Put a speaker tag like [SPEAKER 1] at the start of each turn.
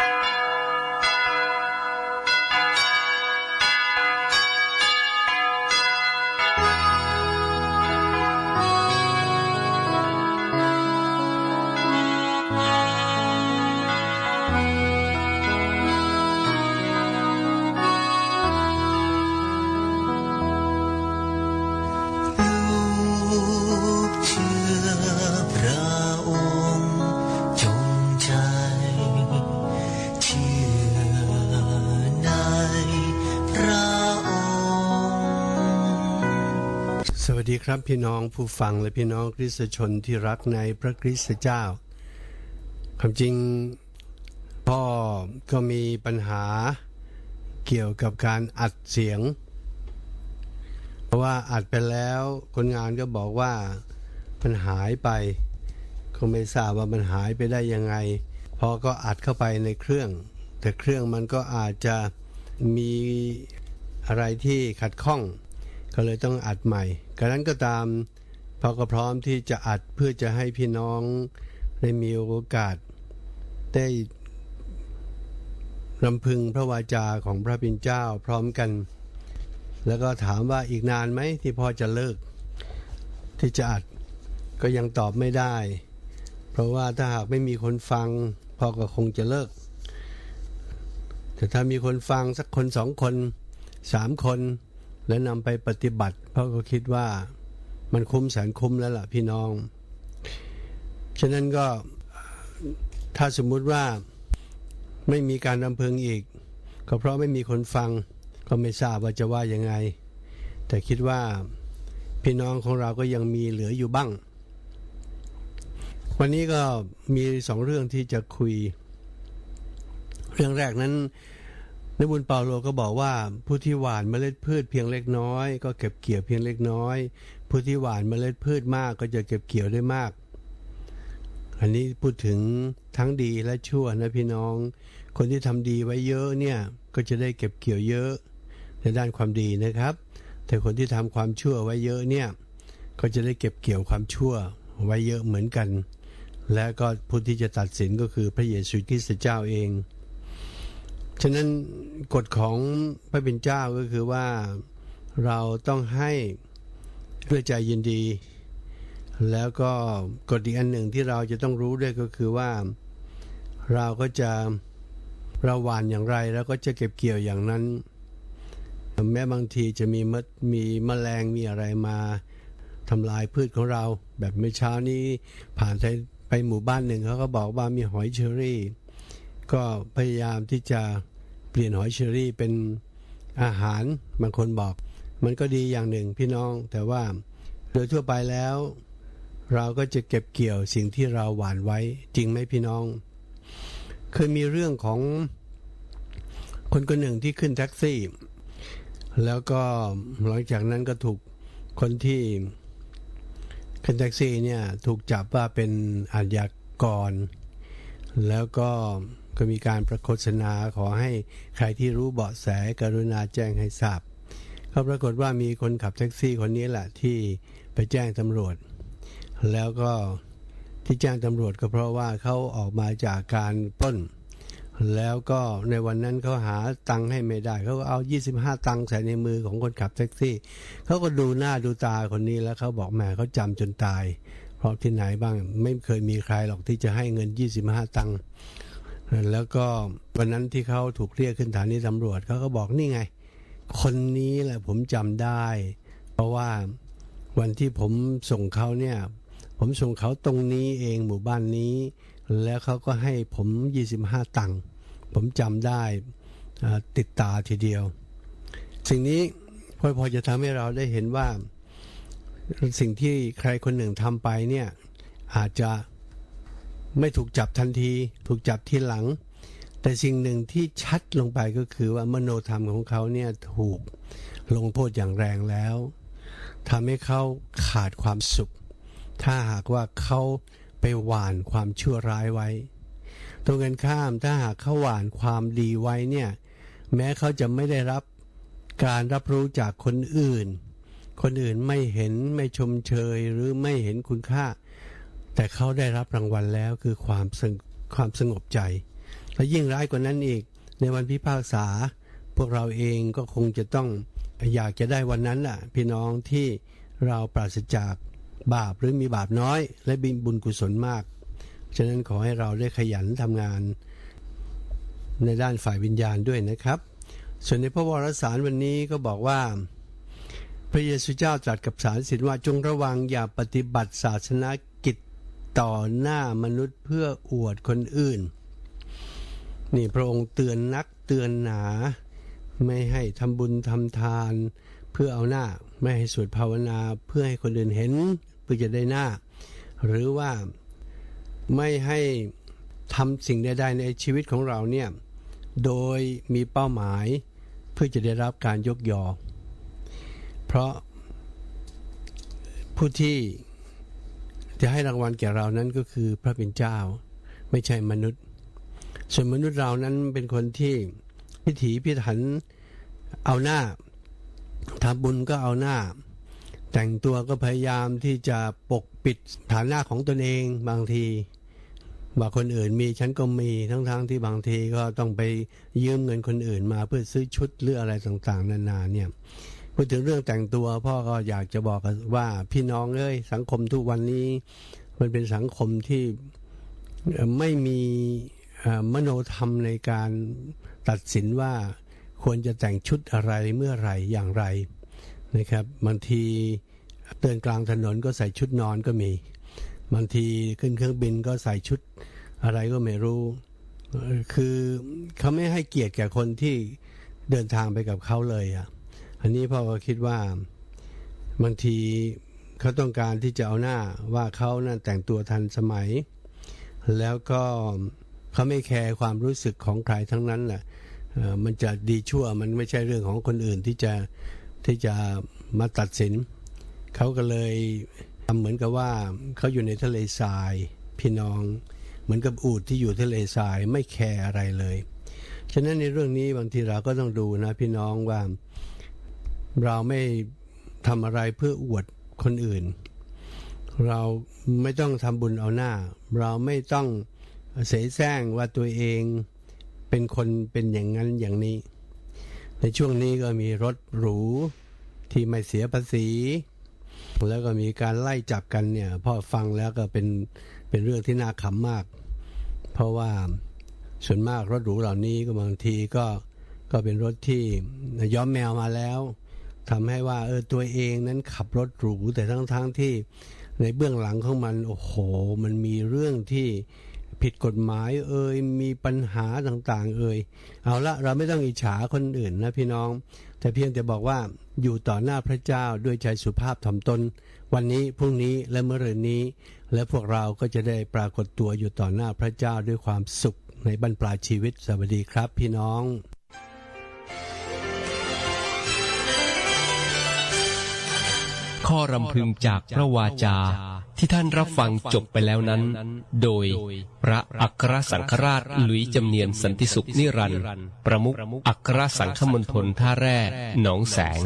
[SPEAKER 1] ลู
[SPEAKER 2] สวัสดีครับพี่น้องผู้ฟังและพี่น้องคริสตชนที่รักในพระคริสตเจ้าความจริงพ่อก็มีปัญหาเกี่ยวกับการอัดเสียง เพราะว่าอัดไปแล้วคนงานก็บอกว่ามันหายไปก็ไม่ทราบว่ามันหายไปได้ยังไงพอก็อัดเข้าไปในเครื่อง แต่เครื่องมันก็อาจจะมีอะไรที่ขัดข้อง ก็เลยต้องอัดใหม่กระนั้นก็ตามพอก็พร้อมที่จะอัดเพื่อจะให้พี่น้องได้มีโอกาสได้รำพึงพระวาจาของพระบิณเจ้าพร้อมกัน แล้วก็ถามว่าอีกนานไหมที่พ่อจะเลิก ที่จะอัดก็ยังตอบไม่ได้ เพราะว่าถ้าหากไม่มีคนฟังพ่อก็คงจะเลิก แต่ถ้ามีคนฟังสักคนสองคนสามคน แล้วนำไปปฏิบัติ เพราะก็คิดว่ามันคุ้มแสนคุ้มแล้วล่ะพี่น้อง ฉะนั้นก็ถ้าสมมุติว่าไม่มีการรำพึงอีก ก็เพราะไม่มีคนฟังก็ไม่ทราบว่าจะว่ายังไง แต่คิดว่าพี่น้องของเราก็ยังมีเหลืออยู่บ้าง วันนี้ก็มีสองเรื่องที่จะคุย เรื่องแรกนั้น นบุญเปาโลก็บอกว่าผู้ที่หว่านเมล็ดพืชเพียงเล็กน้อย ก็เก็บเกี่ยวเพียงเล็กน้อย ผู้ที่หว่านเมล็ดพืชมากก็จะเก็บเกี่ยวได้มาก อันนี้พูดถึงทั้งดีและชั่วนะพี่น้อง คนที่ทำดีไว้เยอะเนี่ยก็จะได้เก็บเกี่ยวเยอะในด้านความดีนะครับ แต่คนที่ทำความชั่วไว้เยอะเนี่ยก็จะได้เก็บเกี่ยวความชั่วไว้เยอะเหมือนกัน และก็ผู้ที่จะตัดสินก็คือพระเยซูคริสต์เจ้าเอง ฉะนั้นกฎของพระเป็นเจ้าก็คือว่าเราต้องให้ด้วยใจยินดี แล้วก็กฎอีกอันหนึ่งที่เราจะต้องรู้ด้วยก็คือว่าเราก็จะเราหวานอย่างไรแล้วก็จะเก็บเกี่ยวอย่างนั้น แม้บางทีจะมีมดมีแมลงมีอะไรมาทำลายพืชของเรา แบบเมื่อเช้านี้ผ่านไปหมู่บ้านหนึ่งเขาก็บอกว่ามีหอยเชอรี่ ก็พยายามที่จะเปลี่ยนหอยเชอรี่เป็นอาหารบางคนบอก มันก็ดีอย่างหนึ่งพี่น้อง แต่ว่าโดยทั่วไปแล้ว เราก็จะเก็บเกี่ยวสิ่งที่เราหวานไว้จริงไหมพี่น้อง เคยมีเรื่องของคนคนหนึ่งที่ขึ้นแท็กซี่ แล้วก็หลังจากนั้นก็ถูกคนที่ขึ้นแท็กซี่เนี่ยถูกจับว่าเป็นอาชญากร แล้วก็ ก็มีการประโฆษณาขอให้ใครที่รู้เบาะแสกรุณาแจ้งให้ทราบก็ปรากฏว่ามีคนขับแท็กซี่คนนี้แหละที่ไปแจ้งตำรวจ แล้วก็ที่แจ้งตำรวจก็เพราะว่าเขาออกมาจากการป้น แล้วก็ในวันนั้นเขาหาตังค์ให้ไม่ได้เขาก็เอา 25 ตังค์ใส่ในมือของคนขับแท็กซี่เขาก็ดูหน้าดูตาคนนี้แล้วเขาบอกแหมเขาจำจนตาย เพราะที่ไหนบ้างไม่เคยมีใครหรอกที่จะให้เงิน 25 ตังค์ แล้วก็วันนั้นที่เขาถูกเรียกขึ้นฐานีตำรวจเขาก็บอกนี่ไง คนนี้แหละผมจำได้ เพราะว่าวันที่ผมส่งเขาเนี่ย ผมส่งเขาตรงนี้เองหมู่บ้านนี้ แล้วเขาก็ให้ผม 25 ตังค์ผมจำได้ติดตาทีเดียว สิ่งนี้พอพอจะทำให้เราได้เห็นว่า สิ่งที่ใครคนหนึ่งทำไปเนี่ยอาจจะ ไม่ถูกจับทันที ถูกจับทีหลัง แต่สิ่งหนึ่งที่ชัดลงไปก็คือว่ามโนธรรมของเขาเนี่ยถูกลงโทษอย่างแรงแล้วทำให้เขาขาดความสุข ถ้าหากว่าเขาไปหวานความชั่วร้ายไว้ ตรงกันข้ามถ้าหากเขาหวานความดีไว้เนี่ย แม้เขาจะไม่ได้รับการรับรู้จากคนอื่น คนอื่นไม่เห็นไม่ชมเชยหรือไม่เห็นคุณค่า แต่เขาได้รับรางวัลแล้วคือความสงความสงบใจ และยิ่งร้ายกว่านั้นอีก ในวันพิพากษา พวกเราเองก็คงจะต้องอยากจะได้วันนั้นล่ะ พี่น้องที่เราปราศจากบาปหรือมีบาปน้อย และบิบุญกุศลมาก ฉะนั้นขอให้เราได้ขยันทำงาน ในด้านฝ่ายวิญญาณด้วยนะครับ ส่วนในพระวรสารวันนี้ก็บอกว่า พระเยซูเจ้าตรัสกับสารสินว่าจงระวังอย่าปฏิบัติศาสนกิจ ต่อหน้ามนุษย์เพื่ออวดคนอื่น นี่พระองค์เตือนนักเตือนหนา ไม่ให้ทำบุญทำทาน เพื่อเอาหน้า ไม่ให้สวดภาวนาเพื่อให้คนอื่นเห็นเพื่อจะได้หน้า หรือว่าไม่ให้ทำสิ่งใดๆในชีวิตของเราเนี่ยโดยมีเป้าหมายเพื่อจะได้รับการยกยอ เพราะผู้ที่ จะให้รางวัลแก่เรานั้นก็คือพระเป็นเจ้า ไม่ใช่มนุษย์ ส่วนมนุษย์เรานั้นเป็นคนที่พิถีพิถันเอาหน้าทำบุญก็เอาหน้า แต่งตัวก็พยายามที่จะปกปิดฐานะของตนเองบางทีว่าคนอื่นมีฉันก็มีทั้งๆทที่บางทีก็ต้องไปยืมเงินคนอื่นมาเพื่อซื้อชุดหรืออะไรต่างๆ นานาเนี่ย พูดถึงเรื่องแต่งตัวพ่อก็อยากจะบอกว่าพี่น้องเอ้ยสังคมทุกวันนี้ มันเป็นสังคมที่ไม่มีมโนธรรมในการตัดสินว่าควรจะแต่งชุดอะไรเมื่อไรอย่างไรนะครับบางทีเดินกลางถนนก็ใส่ชุดนอนก็มีบางทีขึ้นเครื่องบินก็ใส่ชุดอะไรก็ไม่รู้ คือเขาไม่ให้เกียรติแก่คนที่เดินทางไปกับเขาเลยอะ อันนี้พ่อก็คิดว่าบางทีเขาต้องการที่จะเอาหน้าว่าเขานั้นแต่งตัวทันสมัย แล้วก็เขาไม่แคร์ความรู้สึกของใครทั้งนั้นแหละมันจะดีชั่วมันไม่ใช่เรื่องของคนอื่นที่จะที่จะมาตัดสิน เขาก็เลยทำเหมือนกับว่าเขาอยู่ในทะเลทราย พี่น้องเหมือนกับอูดที่อยู่ทะเลทรายไม่แคร์อะไรเลย ฉะนั้นในเรื่องนี้บางทีเราก็ต้องดูนะพี่น้องว่า เราไม่ทำอะไรเพื่ออวดคนอื่น เราไม่ต้องทำบุญเอาหน้า เราไม่ต้องเสแสร้งว่าตัวเองเป็นคนเป็นอย่างนั้นอย่างนี้ ในช่วงนี้ก็มีรถหรูที่ไม่เสียภาษี แล้วก็มีการไล่จับกันเนี่ยพอฟังแล้วก็เป็นเป็นเรื่องที่น่าขำมาก เพราะว่าส่วนมากรถหรูเหล่านี้ก็บางทีก็ก็เป็นรถที่ย้อมแมวมาแล้ว ทำให้ว่าเออตัวเองนั้นขับรถหรูแต่ทั้งๆทที่ในเบื้องหลังของมันโอ้โห มันมีเรื่องที่ผิดกฎหมายเอ่ยมีปัญหาต่างๆ เอ่ยเอาละเราไม่ต้องอิจฉาคนอื่นนะพี่น้อง แต่เพียงแต่บอกว่าอยู่ต่อหน้าพระเจ้าด้วยใจสุภาพถ่อมตน วันนี้พรุ่งนี้และเมื่อรืนนี้ และพวกเราก็จะได้ปรากฏตัวอยู่ต่อหน้าพระเจ้าด้วยความสุขในบรรปลายชีวิตสวัสดีครับพี่น้อง
[SPEAKER 3] ข้อรำพึงจากพระวาจาที่ท่านรับฟังจบไปแล้วนั้น โดยพระอัครสังฆราชหลุยจำเนียนสันติสุขนิรันดร์ประมุขอัครสังฆมณฑลท่าแร่หนองแสง